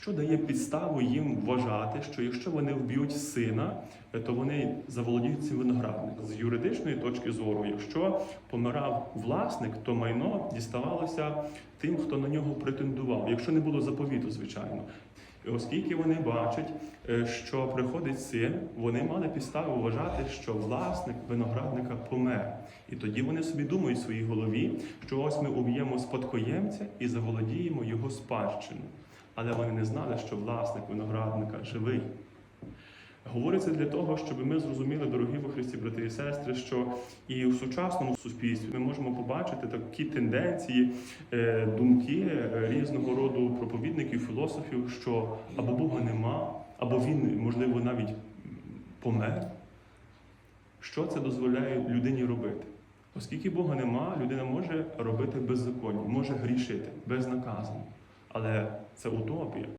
що дає підставу їм вважати, що якщо вони вб'ють сина, е, то вони заволодіють цим виноградником. З юридичної точки зору, якщо помирав власник, то майно діставалося тим, хто на нього претендував, якщо не було заповіту, звичайно. Оскільки вони бачать, е, що приходить син, вони мали підставу вважати, що власник виноградника помер. І тоді вони собі думають в своїй голові, що ось ми уб'ємо спадкоємця і заволодіємо його спадщину. Але вони не знали, що власник виноградника живий. Говориться для того, щоб ми зрозуміли, дорогі во Христі, брати і сестри, що і в сучасному суспільстві ми можемо побачити такі тенденції, е, думки е, різного роду проповідників, філософів, що або Бога нема, або він, можливо, навіть помер. Що це дозволяє людині робити? Оскільки Бога нема, людина може робити беззаконня, може грішити безнаказано. Але це утопія.